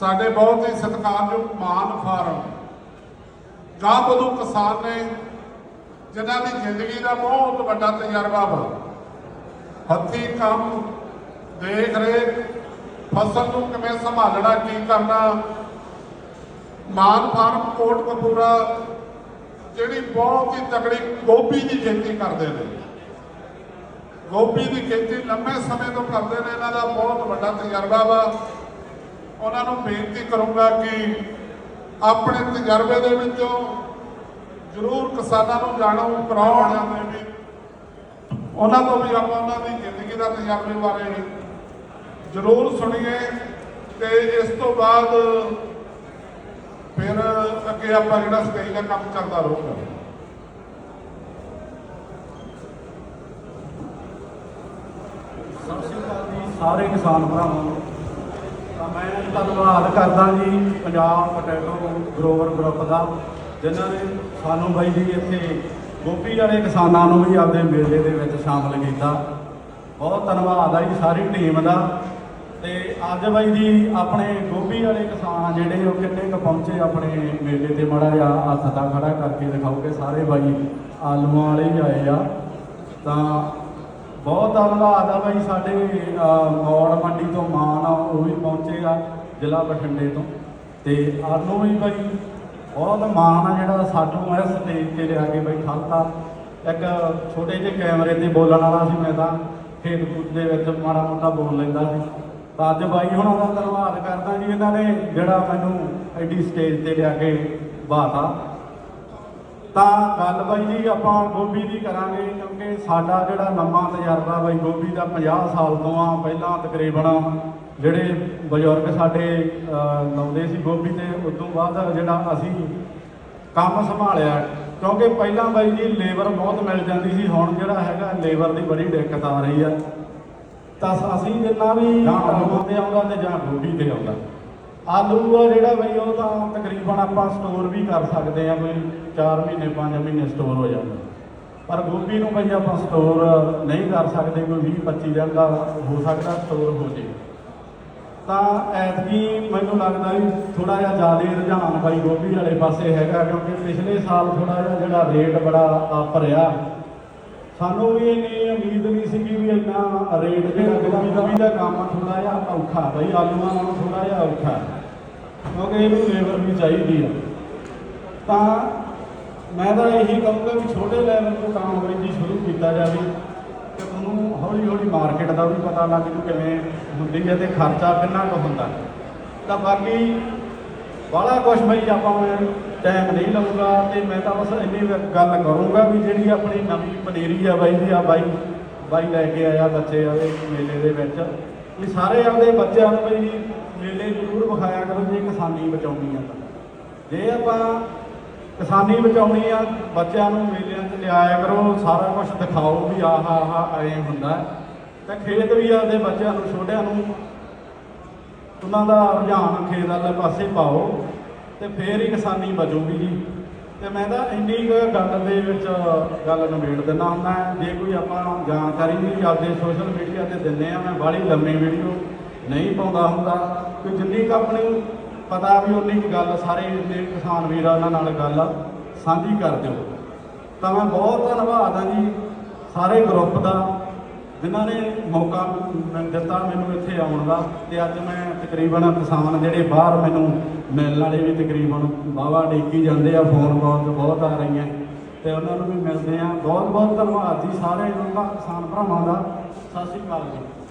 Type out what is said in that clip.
ਸਾਡੇ ਬਹੁਤ ਹੀ ਸਤਿਕਾਰਯੋਗ ਮਾਨ ਫਾਰਮ। ਗਾਬਦੂ ਕਿਸਾਨ ਨੇ, ਜਿਨ੍ਹਾਂ ਦੀ ਜ਼ਿੰਦਗੀ ਦਾ ਬਹੁਤ ਵੱਡਾ ਤਜਰਬਾ ਵਾ। ਹੱਥੀ ਕੰਮ ਦੇਖ ਰੇਖ ਫਸਲ ਨੂੰ ਕਿਵੇਂ ਸੰਭਾਲਣਾ, ਕੀ ਕਰਨਾ। ਮਾਨ ਫਾਰਮ ਕੋਟ ਕਪੂਰਾ, ਜਿਹੜੀ ਬਹੁਤ ਹੀ ਤਕੜੀ ਗੋਭੀ ਦੀ ਖੇਤੀ ਕਰਦੇ ਨੇ। ਗੋਭੀ ਦੀ ਖੇਤੀ ਲੰਮੇ ਸਮੇਂ ਤੋਂ ਕਰਦੇ ਨੇ, ਇਹਨਾਂ ਦਾ ਬਹੁਤ ਵੱਡਾ ਤਜਰਬਾ ਵਾ। ਉਹਨਾਂ ਨੂੰ ਬੇਨਤੀ ਕਰੂੰਗਾ ਕਿ ਆਪਣੇ ਤਜਰਬੇ ਦੇ ਵਿੱਚੋਂ ਜ਼ਰੂਰ ਕਿਸਾਨਾਂ ਨੂੰ ਜਾਣੂ ਕਰਾਉਣ ਜਾਂਦੇ ਵੀ। ਉਹਨਾਂ ਤੋਂ ਵੀ ਆਪਾਂ ਉਹਨਾਂ ਦੀ ਜ਼ਿੰਦਗੀ ਦਾ ਤਜਰਬੇ ਬਾਰੇ ਜ਼ਰੂਰ ਸੁਣੀਏ ਤੇ ਇਸ ਤੋਂ ਬਾਅਦ ਫਿਰ ਅੱਗੇ ਆਪਾਂ ਜਿਹੜਾ ਸਟੇਜ ਦਾ ਕੰਮ ਚੱਲਦਾ ਰਹੂਗਾ। ਸਤਿ ਸ਼੍ਰੀ ਅਕਾਲ ਜੀ, ਸਾਰੇ ਕਿਸਾਨ ਭਰਾਵਾਂ ਨੂੰ। ਮੈਂ ਧੰਨਵਾਦ ਕਰਦਾ ਜੀ ਪੰਜਾਬ ਪੋਟੈਟੋ ਗਰੋਵਰ ਗਰੁੱਪ ਦਾ, ਜਿਨ੍ਹਾਂ ਨੇ ਸਾਨੂੰ ਬਾਈ ਜੀ ਇੱਥੇ ਗੋਪੀ ਵਾਲੇ ਕਿਸਾਨਾਂ ਨੂੰ ਵੀ ਆਪਦੇ ਮੇਲੇ ਦੇ ਵਿੱਚ ਸ਼ਾਮਲ ਕੀਤਾ। ਬਹੁਤ ਧੰਨਵਾਦ ਆ ਜੀ ਸਾਰੀ ਟੀਮ ਦਾ। ਤੇ ਅੱਜ ਬਾਈ ਜੀ ਆਪਣੇ ਗੋਭੀ ਵਾਲੇ ਕਿਸਾਨ ਜਿਹੜੇ, ਉਹ ਕਿੰਨੇ ਕੁ ਪਹੁੰਚੇ ਆਪਣੇ ਮੇਲੇ ਤੇ ਮੜਾ ਜਿਹਾ ਹੱਥ ਦਾ ਖੜਾ ਕਰਕੇ ਦਿਖਾਓਗੇ, ਸਾਰੇ ਬਾਈ ਆਲੂਆਂ ਵਾਲੇ ਹੀ ਆਏ ਆ। ਤਾਂ ਬਹੁਤ ਧੰਨਵਾਦ ਆ ਬਾਈ ਸਾਡੇ ਮੌੜ ਮੰਡੀ ਤੋਂ ਮਾਨ ਉਹ ਵੀ ਪਹੁੰਚੇ ਜ਼ਿਲ੍ਹਾ ਬਠਿੰਡੇ ਤੋਂ। ਤੇ ਆਨੂੰ ਵੀ ਬਾਈ ਬਹੁਤ ਮਾਣ ਆ ਜਿਹੜਾ ਸਾਨੂੰ ਇਸ ਸਟੇਜ ਤੇ ਲਿਆ ਕੇ ਬਾਈ ਠਾਲਤਾ। ਇੱਕ ਛੋਟੇ ਜਿਹੇ ਕੈਮਰੇ ਤੇ ਬੋਲਣ ਵਾਲਾ ਸੀ ਮੈਂ ਤਾਂ ਖੇਤ ਖੂਤ ਦੇ ਵਿੱਚ ਮਾੜਾ ਮੋਟਾ ਬੋਲ ਲੈਂਦਾ ਸੀ। ਤਾਂ ਅੱਜ ਬਾਈ ਹੁਣਾਂ ਦਾ ਧੰਨਵਾਦ ਕਰਦਾ ਜੀ ਇਹਨਾਂ ਨੇ ਜਿਹੜਾ ਮੈਨੂੰ ਐਡੀ ਸਟੇਜ ਤੇ ਲਿਆ ਕੇ ਬਾਤਾ ਤਾਂ ਗੱਲ ਬਾਈ ਜੀ ਆਪਾਂ ਗੋਭੀ ਦੀ ਕਰਾਂਗੇ ਕਿਉਂਕਿ ਸਾਡਾ ਜਿਹੜਾ ਲੰਮਾ ਤਜਰਬਾ ਬਾਈ ਗੋਭੀ ਦਾ 50 ਸਾਲ ਤੋਂ ਆ, ਪਹਿਲਾਂ ਤਕਰੀਬਨ ਜਿਹੜੇ ਬਜ਼ੁਰਗ ਸਾਡੇ ਲਾਉਂਦੇ ਸੀ ਗੋਭੀ ਤੇ ਉਸ ਤੋਂ ਬਾਅਦ ਜਿਹੜਾ ਅਸੀਂ ਕੰਮ ਸੰਭਾਲਿਆ ਕਿਉਂਕਿ ਪਹਿਲਾਂ ਬਾਈ ਜੀ ਲੇਬਰ ਬਹੁਤ ਮਿਲ ਜਾਂਦੀ ਸੀ ਹੁਣ ਜਿਹੜਾ ਹੈਗਾ ਲੇਬਰ ਦੀ ਬੜੀ ਦਿੱਕਤ ਆ ਰਹੀ ਆ। ਤਾਂ ਅਸੀਂ ਜਿੰਨਾ ਵੀ ਆਲੂ। ਤੇ ਆਉਂਦਾ ਤੇ ਜਾਂ ਗੋਭੀ ਤੇ ਆਉਂਦਾ। ਆਲੂ ਆ ਜਿਹੜਾ ਬਈ ਉਹ ਤਾਂ ਤਕਰੀਬਨ ਆਪਾਂ ਸਟੋਰ ਵੀ ਕਰ ਸਕਦੇ ਆ ਕੋਈ 4 ਮਹੀਨੇ 5 ਮਹੀਨੇ ਸਟੋਰ ਹੋ ਜਾਂਦਾ। ਪਰ ਗੋਭੀ ਨੂੰ ਬਈ ਆਪਾਂ ਸਟੋਰ ਨਹੀਂ ਕਰ ਸਕਦੇ ਕੋਈ 20 25 ਦਿਨ ਦਾ ਹੋ ਸਕਦਾ ਸਟੋਰ ਹੋ ਜੇ। ਤਾਂ ਐਤਕੀ ਮੈਨੂੰ ਲੱਗਦਾ ਵੀ ਥੋੜਾ ਜਿਹਾ ਜ਼ਿਆਦਾ ਰੁਝਾਨ ਬਾਈ ਗੋਭੀ ਵਾਲੇ ਪਾਸੇ ਹੈਗਾ, ਕਿਉਂਕਿ ਪਿਛਲੇ ਸਾਲ ਥੋੜਾ ਜਿਹਾ ਜਿਹੜਾ ਰੇਟ ਬੜਾ ਆਪ ਰਿਹਾ। ਸਾਨੂੰ ਵੀ ਇੰਨੀ ਉਮੀਦ ਨਹੀਂ ਸੀਗੀ ਵੀ ਇੰਨਾ ਰੇਟ ਜਿਹੜਾ ਗੋਭੀ ਦਾ ਵੀ ਦਾ ਕੰਮ ਥੋੜਾ ਜਿਹਾ ਔਖਾ, ਬਈ ਆਲੂਆਂ ਨਾਲੋਂ ਥੋੜਾ ਜਿਹਾ ਔਖਾ। ਕਿਉਂਕਿ ਇਹਨੂੰ ਲੇਬਰ ਵੀ ਚਾਹੀਦੀ ਆ। ਤਾਂ ਮੈਂ ਤਾਂ ਇਹੀ ਕਹੂੰਗਾ ਵੀ ਛੋਟੇ ਲੈਵਲ ਤੋਂ ਕੰਮ ਬਾਈ ਸ਼ੁਰੂ ਕੀਤਾ ਜਾਵੇ। ਤੁਹਾਨੂੰ ਹੌਲੀ ਹੌਲੀ ਮਾਰਕੀਟ ਦਾ ਵੀ ਪਤਾ ਲੱਗ ਜੂ ਕਿਵੇਂ ਹੁੰਦੀ ਹੈ ਤੇ ਖਰਚਾ ਕਿੰਨਾ ਕੁ ਹੁੰਦਾ। ਤਾਂ ਬਾਕੀ ਬਾਹਲਾ ਕੁਛ ਬਈ ਆਪਾਂ ਟਾਈਮ ਨਹੀਂ ਲਊਗਾ ਤੇ ਮੈਂ ਤਾਂ ਬਸ ਇੰਨੀ ਗੱਲ ਕਰੂੰਗਾ ਵੀ ਜਿਹੜੀ ਆਪਣੀ ਨਵੀਂ ਪਨੀਰੀ ਆ ਬਾਈ ਦੀ, ਆ ਬਾਈ ਬਾਈ ਲੈ ਕੇ ਆਇਆ ਬੱਚੇ ਆਵੇ ਮੇਲੇ ਦੇ ਵਿੱਚ। ਵੀ ਸਾਰੇ ਆਪਦੇ ਬੱਚਿਆਂ ਨੂੰ ਬਈ ਮੇਲੇ ਜ਼ਰੂਰ ਵਿਖਾਇਆ ਕਰੋ, ਜੇ ਕਿਸਾਨੀ ਬਚਾਉਣੀ ਆ ਤਾਂ। ਜੇ ਆਪਾਂ ਕਿਸਾਨੀ ਬਚਾਉਣੀ ਆ, ਬੱਚਿਆਂ ਨੂੰ ਮੇਲਿਆਂ 'ਚ ਲਿਆਇਆ ਕਰੋ, ਸਾਰਾ ਕੁਝ ਦਿਖਾਓ ਵੀ ਆਹ ਆਹ ਐਂ ਹੁੰਦਾ। ਹੈ। ਤੇ ਖੇਤ ਵੀ ਆਪਦੇ ਬੱਚਿਆਂ ਨੂੰ, ਛੋਟਿਆਂ ਨੂੰ, ਉਹਨਾਂ ਦਾ ਰੁਝਾਨ ਖੇਤ ਵਾਲੇ ਪਾਸੇ ਪਾਓ ਤੇ ਫੇਰ ਹੀ ਕਿਸਾਨੀ ਬਚੂਗੀ ਜੀ। ਤੇ ਮੈਂ ਤਾਂ ਇੰਨੀ ਕੁ ਗੱਲ ਦੇ ਵਿੱਚ ਗੱਲ ਨਿਬੇੜ ਦਿੰਦਾ ਹੁੰਦਾ। ਜੇ ਕੋਈ ਆਪਾਂ ਜਾਣਕਾਰੀ ਵੀ ਆਪਦੇ ਸੋਸ਼ਲ ਮੀਡੀਆ ਤੇ ਦਿੰਦੇ ਆ, ਮੈਂ ਬਾਹਲੀ ਲੰਮੀ ਵੀਡੀਓ ਨਹੀਂ ਪਾਉਂਦਾ ਹੁੰਦਾ। ਕਿ ਜਿੰਨੀ ਕੁ ਆਪਣੀ ਪਤਾ ਵੀ ਉਨੀ ਕੁ ਗੱਲ, ਸਾਰੇ ਜਿੰਨੇ ਕਿਸਾਨ ਵੀਰਾਂ ਉਹਨਾਂ ਨਾਲ ਗੱਲ ਸਾਂਝੀ ਕਰ ਦਿਓ। ਤਾਂ ਮੈਂ ਬਹੁਤ ਧੰਨਵਾਦ ਹਾਂ ਜੀ ਸਾਰੇ ਗਰੁੱਪ ਦਾ, ਜਿਨ੍ਹਾਂ ਨੇ ਮੌਕਾ ਦਿੱਤਾ ਮੈਨੂੰ ਇੱਥੇ ਆਉਣ ਦਾ। ਤੇ ਅੱਜ ਮੈਂ ਤਕਰੀਬਨ ਕਿਸਾਨ ਜਿਹੜੇ ਬਾਹਰ ਮੈਨੂੰ ਮਿਲਣ ਵਾਲੇ ਵੀ ਤਕਰੀਬਨ ਵਾਹਵਾ ਡੇਕੀ ਜਾਂਦੇ ਆ ਫੋਨ ਕਾਲ ਬਹੁਤ ਆ ਰਹੀਆਂ। ਤੇ ਉਹਨਾਂ ਨੂੰ ਵੀ ਮਿਲਦੇ ਆ। ਬਹੁਤ ਬਹੁਤ ਧੰਨਵਾਦ ਜੀ ਸਾਰੇ ਉਹਨਾਂ ਕਿਸਾਨ ਭਰਾਵਾਂ ਦਾ। ਸਤਿ ਸ਼੍ਰੀ ਅਕਾਲ ਜੀ।